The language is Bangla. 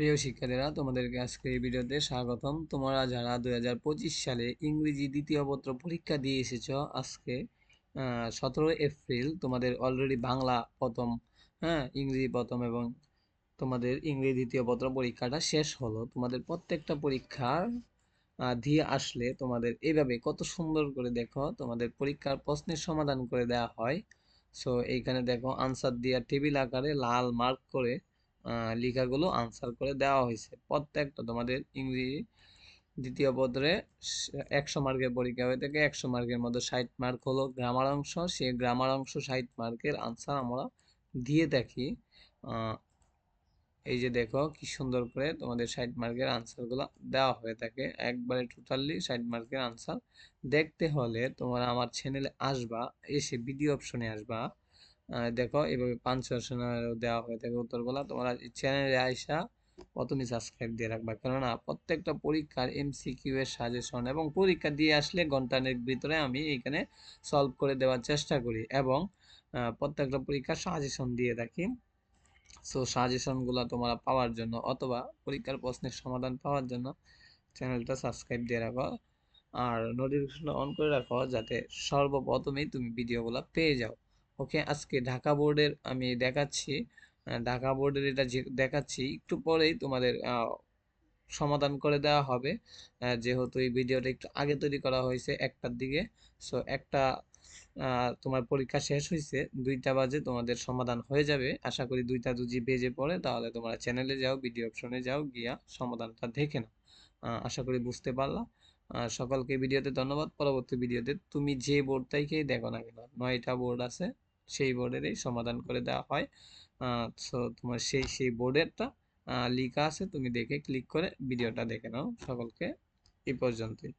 প্রিয় শিক্ষার্থীরা, তোমাদেরকে আজকে এই ভিডিওতে স্বাগতম। তোমরা যারা দুই হাজার পঁচিশ সালে ইংরেজি দ্বিতীয় পত্র পরীক্ষা দিয়ে এসেছ, আজকে সতেরো এপ্রিল তোমাদের অলরেডি বাংলা প্রথম হ্যাঁ ইংরেজি প্রথম এবং তোমাদের ইংরেজি দ্বিতীয় পত্র পরীক্ষাটা শেষ হলো। তোমাদের প্রত্যেকটা পরীক্ষার দিয়ে আসলে তোমাদের এইভাবে কত সুন্দর করে দেখো, তোমাদের পরীক্ষার প্রশ্নের সমাধান করে দেওয়া হয়। সো এইখানে দেখো আনসার দিয়া টেবিল আকারে লাল মার্ক করে লেখাগুলো আনসার করে দেওয়া হয়েছে। প্রত্যেকটা তোমাদের ইংরেজি দ্বিতীয় পত্রে একশো মার্কের পরীক্ষা হয়ে থাকে, একশো মার্কের মধ্যে ষাট মার্ক হলো গ্রামার অংশ। সে গ্রামার অংশ ষাট মার্কের আনসার আমরা দিয়ে থাকি। এই যে দেখো কি সুন্দর করে তোমাদের ষাট মার্কের আনসারগুলো দেওয়া হয়ে থাকে। একবারে টোটালি ষাট মার্কের আনসার দেখতে হলে তোমরা আমার চ্যানেলে আসবা, এসে ভিডিও অপশনে আসবা। দেখো, এভাবে পাঞ্চুয়েশনের দেওয়া হয়ে থাকে উত্তরগুলো। তোমরা চ্যানেলে আইসা প্রথমে সাবস্ক্রাইব দিয়ে রাখবা। কেননা প্রত্যেকটা পরীক্ষার এমসিকিউ এর সাজেশন এবং পরীক্ষা দিয়ে আসলে ঘন্টানের ভিতরে আমি এখানে সলভ করে দেওয়ার চেষ্টা করি এবং প্রত্যেকটা পরীক্ষার সাজেশন দিয়ে থাকি। সো সাজেশনগুলো তোমরা পাওয়ার জন্য অথবা পরীক্ষার প্রশ্নের সমাধান পাওয়ার জন্য চ্যানেলটা সাবস্ক্রাইব দিয়ে রাখো। আর নোটিফিকেশনটা অন করে রাখো যাতে সর্বপ্রথমেই তুমি ভিডিওগুলো পেয়ে যাও। ওকে, আজকে ঢাকা বোর্ডের আমি দেখাচ্ছি ঢাকা বোর্ডের এটা দেখাচ্ছি, একটু পরেই তোমাদের সমাধান করে দেওয়া হবে যেহেতু এই ভিডিওটা একটু আগে তৈরি করা হয়েছে একটার দিকে সো একটা তোমার পরীক্ষা শেষ হয়েছে, দুইটা বাজে তোমাদের সমাধান হয়ে যাবে, আশা করি দুইটা দুজি বেজে পড়ে তাহলে তোমরা চ্যানেলে যাও ভিডিও অপশনে যাও, গিয়া সমাধানটা দেখে নাও আশা করি বুঝতে পারলা সকলকে ভিডিওতে ধন্যবাদ, পরবর্তী ভিডিওতে তুমি যে বোর্ড থেকেই দেখো না কেন, নয়টা বোর্ড আছে সেই বোর্ডেরই সমাধান করে দেওয়া হয়। সো তোমার সেই সেই বোর্ডেরটা লিখা আছে, তুমি দেখে ক্লিক করে ভিডিওটা দেখে নাও। সকলকে এই পর্যন্তই।